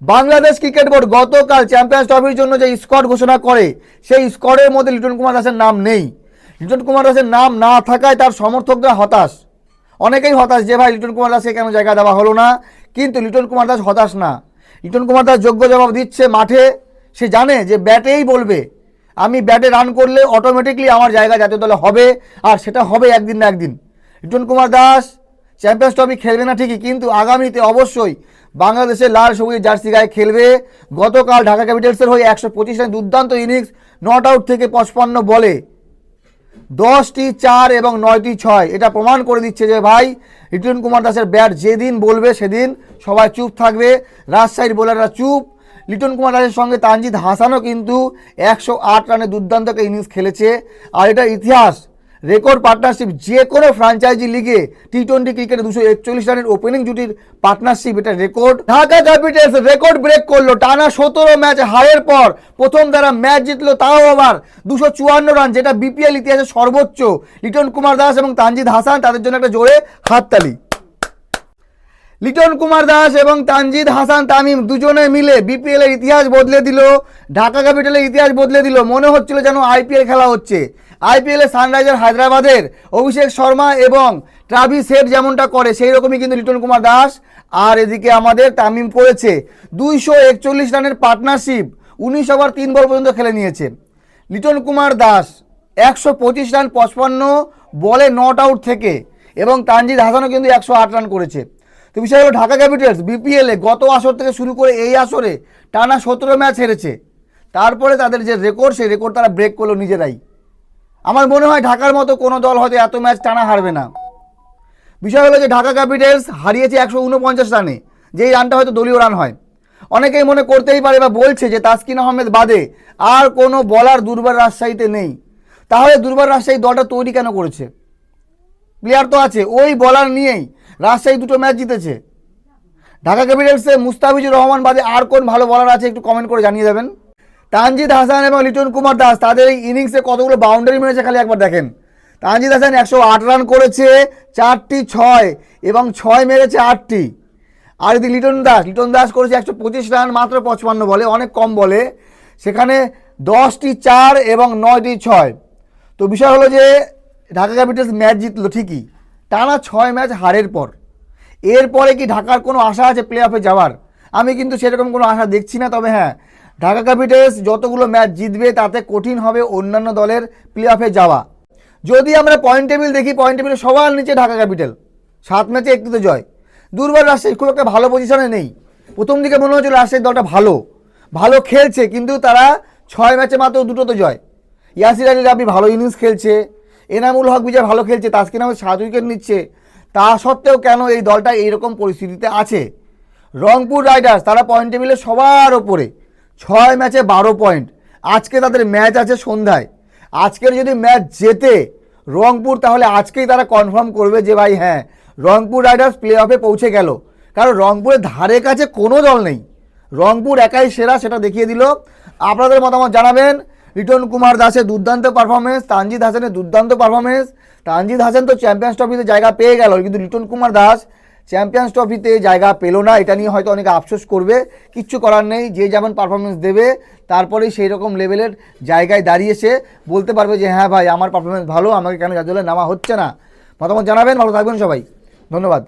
Bangladesh cricket board গতকাল champions ট্রফির জন্য যে স্কোয়াড ঘোষণা করে, সেই স্কোয়াডের মধ্যে লিটন কুমার দাসের নাম নেই। লিটন কুমার দাসের নাম না থাকায় তার সমর্থকরা হতাশ। অনেকেই হতাশ যে, ভাই, লিটন কুমার দাসকে কেন জায়গা দেওয়া হলো না? কিন্তু লিটন কুমার দাস হতাশ না। লিটন কুমার দাস যোগ্য জবাব দিচ্ছে মাঠে। সে জানে যে, ব্যাটেই বলবে। আমি ব্যাটে রান করলে অটোমেটিকলি আমার জায়গা জাতীয় দলে হবে, আর সেটা হবে একদিন না একদিন। লিটন কুমার দাস চ্যাম্পিয়ন্স ট্রফি খেলবে না ঠিকই, কিন্তু আগামীতে অবশ্যই বাংলাদেশের লাল সবুজ জার্সি গায়ে খেলবে। গতকাল ঢাকা ক্যাপিটালসের হয়ে একশো পঁচিশ রানের দুর্দান্ত ইনিংস, নট আউট থেকে পঁচপান্ন বলে। দশটি চার এবং নয়টি ছয়, এটা প্রমাণ করে দিচ্ছে যে ভাই লিটন কুমার দাসের ব্যাট যেদিন বলবে সেদিন সবাই চুপ থাকবে, রাজশাহীর বোলাররা চুপ। লিটন কুমার দাসের সঙ্গে তানজিদ হাসানও কিন্তু একশো আট রানে দুর্দান্ত একটা ইনিংস খেলেছে। আর এটা ইতিহাস রেকর্ড পার্টনারশিপ যে কোনো ফ্রাঞ্চাইজি লিগে টি টোয়েন্টি ক্রিকেটে দুশো একচল্লিশ রানের ওপেনিং জুটির পার্টনারশিপ, এটা record. Dhaka capitals record break করল, টানা সতেরো ম্যাচ হারের পর প্রথম তারা ম্যাচ জিতলো, তাও আবার দুশো চুয়ান্ন রান, যেটা বিপিএল ইতিহাসে সর্বোচ্চ। লিটন কুমার দাস এবং তানজিদ হাসান তাদের জন্য একটা জোরে হাততালি। লিটন কুমার দাস এবং তানজিদ হাসান তামিম দুজনে মিলে বিপিএল এর ইতিহাস বদলে দিল, ঢাকা ক্যাপিটালের ইতিহাস বদলে দিল। মনে হচ্ছিল যেন আইপিএল খেলা হচ্ছে। আইপিএল সানরাইজার হায়দ্রাবাদের অভিষেক শর্মা এবং ট্রাভিস হেড যেমনটা করে সেই রকমই কিন্তু লিটন কুমার দাস আর এদিকে আমাদের তামিম করেছে। দুইশো একচল্লিশ রানের পার্টনারশিপ, উনিশ ওভার তিন বল পর্যন্ত খেলে নিয়েছে। লিটন কুমার দাস একশো পঁচিশ রান পঁচপান্ন বলে নট আউট থেকে এবং তানজিদ হাসানও কিন্তু একশো আট রান করেছে। তো বিষয় হলো ঢাকা ক্যাপিটালস বিপিএলে গত আসর থেকে শুরু করে এই আসরে টানা সতেরো ম্যাচ হেরেছে। তারপরে তাদের যে রেকর্ড সেই রেকর্ড তারা ব্রেক করল নিজেরাই। আমার মনে হয় ঢাকার মতো কোনো দল হয়তো এত ম্যাচ টানা হারবে না। বিষয় হলো যে ঢাকা ক্যাপিটালস হারিয়েছে একশো উনপঞ্চাশ রানে, যেই রানটা হয়তো দলীয় রান হয়। অনেকেই মনে করতেই পারে বা বলছে যে তাসকিন আহমেদ বাদে আর কোনো বলার দুর্বার রাজশাহীতে নেই। তাহলে দুর্বার রাজশাহী দলটা তৈরি কেন করেছে? প্লেয়ার তো আছে, ওই বলার নিয়েই রাজশাহী দুটো ম্যাচ জিতেছে। ঢাকা ক্যাপিটালসে মুস্তাফিজুর রহমান বাদে আর কোন ভালো বলার আছে একটু কমেন্ট করে জানিয়ে দেবেন? তানজিদ হাসান এবং লিটন কুমার দাস, তাদের এই ইনিংসে কতগুলো বাউন্ডারি মেরেছে খালি একবার দেখেন। তানজিদ হাসান একশো আট রান করেছে, চারটি ছয় এবং ছয় মেরেছে আটটি। আর এদিকে লিটন দাস লিটন দাস করেছে একশো পঁচিশ রান মাত্র পঁচপান্ন বলে, অনেক কম বলে। সেখানে দশটি চার এবং নয়টি ছয়। তো বিষয় হলো যে ঢাকা ক্যাপিটালস ম্যাচ জিতলো ঠিকই। টানা ছয় ম্যাচ হারের পর। এরপরে কি ঢাকার কোনো আশা আছে প্লে অফে যাওয়ার? আমি কিন্তু সেরকম কোনো আশা দেখছি না, তবে হ্যাঁ ঢাকা ক্যাপিটালস যতগুলো ম্যাচ জিতবে তাতে কঠিন হবে অন্যান্য দলের প্লে অফে যাওয়া। যদি আমরা পয়েন্ট টেবিল দেখি পয়েন্ট টেবিলে সবার নিচে ঢাকা ক্যাপিটাল সাত ম্যাচে একটিতে জয়। দুর্বল রাজশাহী খুব একটা ভালো পজিশনে নেই। প্রথম দিকে মনে হচ্ছিল রাজশাহীর দলটা ভালো। ভালো খেলছে, কিন্তু তারা ছয় ম্যাচে মাত্র দুটো তো জয়। ইয়াসির আলী রাবি ভালো ইনিংস খেলছে। এনামুল হক বিজয় ভালো খেলছে, তাসকিন আহমেদ সাত উইকেট নিচ্ছে। তা সত্ত্বেও কেন এই দলটা এইরকম পরিস্থিতিতে আছে? রংপুর রাইডার্স, তারা পয়েন্ট টেবিলে সবার ওপরে। ছয় ম্যাচে বারো পয়েন্ট আজকে তাদের ম্যাচ আছে সন্ধ্যায়। আজকের যদি ম্যাচ জেতে রংপুর, তাহলে আজকেই তারা কনফার্ম করবে যে ভাই হ্যাঁ রংপুর রাইডার্স প্লে অফে পৌঁছে গেল। কারণ রংপুরের ধারে কাছে কোনো দল নেই। রংপুর একাই সেরা, সেটা দেখিয়ে দিল। আপনাদের মতামত জানাবেন। লিটন কুমার দাসের দুর্দান্ত পারফরমেন্স তানজিদ হাসানের দুর্দান্ত পারফরমেন্স তানজিদ হাসান তো চ্যাম্পিয়ন্স ট্রফিতে জায়গা পেয়ে গেল, কিন্তু রিটন কুমার দাস চ্যাম্পিয়ন্স ট্রফিতে জায়গা পেল না। এটা নিয়ে হয়তো অনেকে আফসোস করবে, কিচ্ছু করার নেই, যে যেমন পারফরমেন্স দেবে তারপরেই সেই রকম লেভেলের জায়গায় দাঁড়িয়েছে। বলতে পারবে যে হ্যাঁ ভাই, আমার পারফরমেন্স ভালো, আমাকে কেন জাতীয় নামা হচ্ছে না? মতামত জানাবেন, ভালো থাকবেন সবাই। ধন্যবাদ।